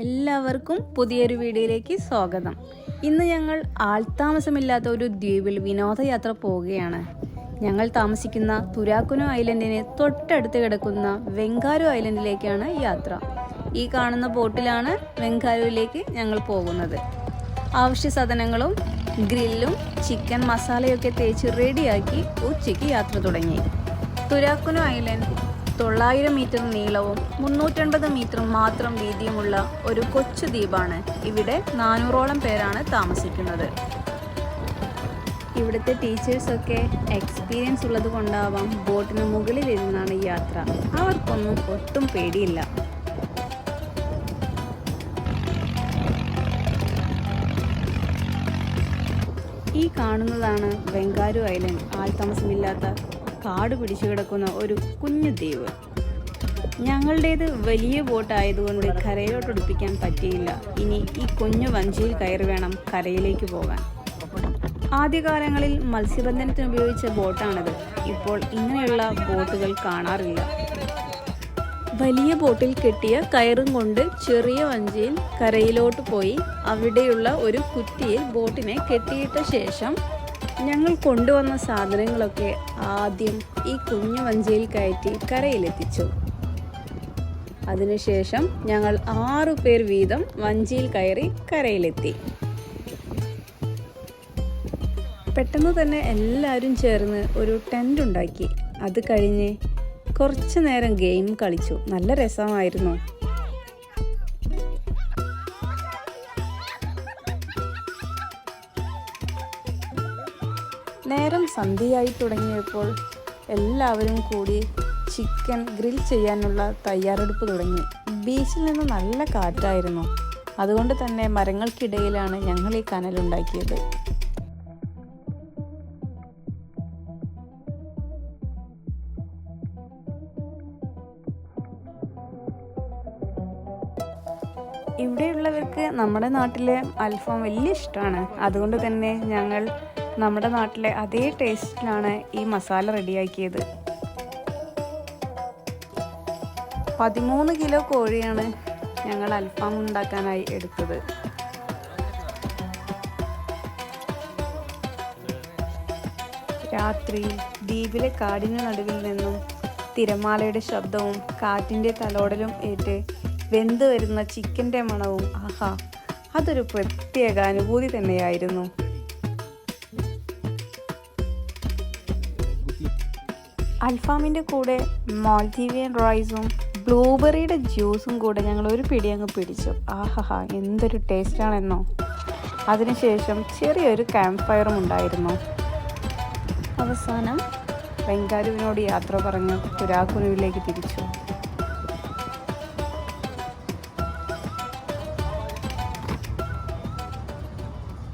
എല്ലാവർക്കും പുതിയൊരു വീഡിയോയിലേക്ക് സ്വാഗതം. ഇന്ന് ഞങ്ങൾ ആൾത്താമസമില്ലാത്ത ഒരു ദ്വീപിൽ വിനോദയാത്ര പോവുകയാണ്. ഞങ്ങൾ താമസിക്കുന്ന തുരാക്കുനോ ഐലൻഡിന് തൊട്ടടുത്ത് കിടക്കുന്ന വെങ്കാരു ഐലൻഡിലേക്കാണ് യാത്ര. ഈ കാണുന്ന ബോട്ടിലാണ് വെങ്കാരുവിലേക്ക് ഞങ്ങൾ പോകുന്നത്. ആവശ്യ സാധനങ്ങളും ഗ്രില്ലും ചിക്കൻ മസാലയൊക്കെ തേച്ച് റെഡിയാക്കി ഉച്ചയ്ക്ക് യാത്ര തുടങ്ങി. തുരാക്കുനോ ഐലൻഡ് തൊള്ളായിരം മീറ്റർ നീളവും മുന്നൂറ്റൻപത് മീറ്റർ മാത്രം വീതിയുമുള്ള ഒരു കൊച്ചു ദ്വീപാണ് ഇവിടെ നാനൂറോളം പേരാണ് താമസിക്കുന്നത്. ഇവിടുത്തെ ടീച്ചേഴ്സൊക്കെ എക്സ്പീരിയൻസ് ഉള്ളത് കൊണ്ടാവാം ബോട്ടിന് മുകളിൽ ഇരുന്നാണ് യാത്ര. അവർക്കൊന്നും ഒട്ടും പേടിയില്ല. ഈ കാണുന്നതാണ് ബംഗാരു ഐലൻഡ്. ആൾതാമസമില്ലാത്ത കാട് പിടിച്ചു കിടക്കുന്ന ഒരു കുഞ്ഞു ദ്വീപ് ഞങ്ങളുടേത് വലിയ ബോട്ടായതുകൊണ്ട് കരയിലോട്ട് അടുപ്പിക്കാൻ പറ്റിയില്ല. ഇനി ഈ കുഞ്ഞു വഞ്ചിയിൽ കയറി വേണം കരയിലേക്ക് പോകാൻ. ആദ്യകാലങ്ങളിൽ മത്സ്യബന്ധനത്തിന് ഉപയോഗിച്ച ബോട്ടാണിത്. ഇപ്പോൾ ഇങ്ങനെയുള്ള ബോട്ടുകൾ കാണാറില്ല. വലിയ ബോട്ടിൽ കെട്ടിയ കയറും കൊണ്ട് ചെറിയ വഞ്ചിയിൽ കരയിലോട്ട് പോയി അവിടെയുള്ള ഒരു കുറ്റിയിൽ ബോട്ടിനെ കെട്ടിയിട്ട ശേഷം ഞങ്ങൾ കൊണ്ടുവന്ന സാധനങ്ങളൊക്കെ ആദ്യം ഈ കുഞ്ഞു വഞ്ചിയിൽ കയറ്റി കരയിലെത്തിച്ചു. അതിനുശേഷം ഞങ്ങൾ ആറു പേർ വീതം വഞ്ചിയിൽ കയറി കരയിലെത്തി. പെട്ടെന്ന് തന്നെ എല്ലാവരും ചേർന്ന് ഒരു ടെന്റ് ഉണ്ടാക്കി. അത് കഴിഞ്ഞ് കുറച്ച് നേരം ഗെയിം കളിച്ചു. നല്ല രസമായിരുന്നു. നേരം സന്ധ്യയായി തുടങ്ങിയപ്പോൾ എല്ലാവരും കൂടി ചിക്കൻ ഗ്രിൽ ചെയ്യാനുള്ള തയ്യാറെടുപ്പ് തുടങ്ങി. ബീച്ചിൽ നിന്ന് നല്ല കാറ്റായിരുന്നു. അതുകൊണ്ട് തന്നെ മരങ്ങൾക്കിടയിലാണ് ഞങ്ങൾ ഈ കനലുണ്ടാക്കിയത് ഇവിടെയുള്ളവർക്ക് നമ്മുടെ നാട്ടിലെ അൽഫാം വലിയ ഇഷ്ടമാണ്. അതുകൊണ്ട് തന്നെ ഞങ്ങൾ നമ്മുടെ നാട്ടിലെ അതേ ടേസ്റ്റിലാണ് ഈ മസാല റെഡിയാക്കിയത്. പതിമൂന്ന് കിലോ കോഴിയാണ് ഞങ്ങൾ അൽഫാം ഉണ്ടാക്കാനായി എടുത്തത്. രാത്രി ദ്വീപിലെ കാടിന് നടുവിൽ നിന്നും തിരമാലയുടെ ശബ്ദവും കാറ്റിന്റെ തലോടലും ഏറ്റ് വെന്ത് വരുന്ന ചിക്കന്റെ മണവും ആഹാ അതൊരു പ്രത്യേക അനുഭൂതി തന്നെയായിരുന്നു. അൽഫാമിന്റെ കൂടെ മാൽദീവിയൻ റൈസും ബ്ലൂബെറിയുടെ ജ്യൂസും കൂടെ ഞങ്ങൾ ഒരു പിടി അങ്ങ് പിടിച്ചു. ആഹാ എന്തൊരു ടേസ്റ്റാണെന്നോ അതിനുശേഷം ചെറിയൊരു ക്യാമ്പ് ഫയറും ഉണ്ടായിരുന്നു. അവസാനം ബംഗാരുവിനോട് യാത്ര പറഞ്ഞ് പുരാക്കുരുവിലേക്ക് തിരിച്ചു.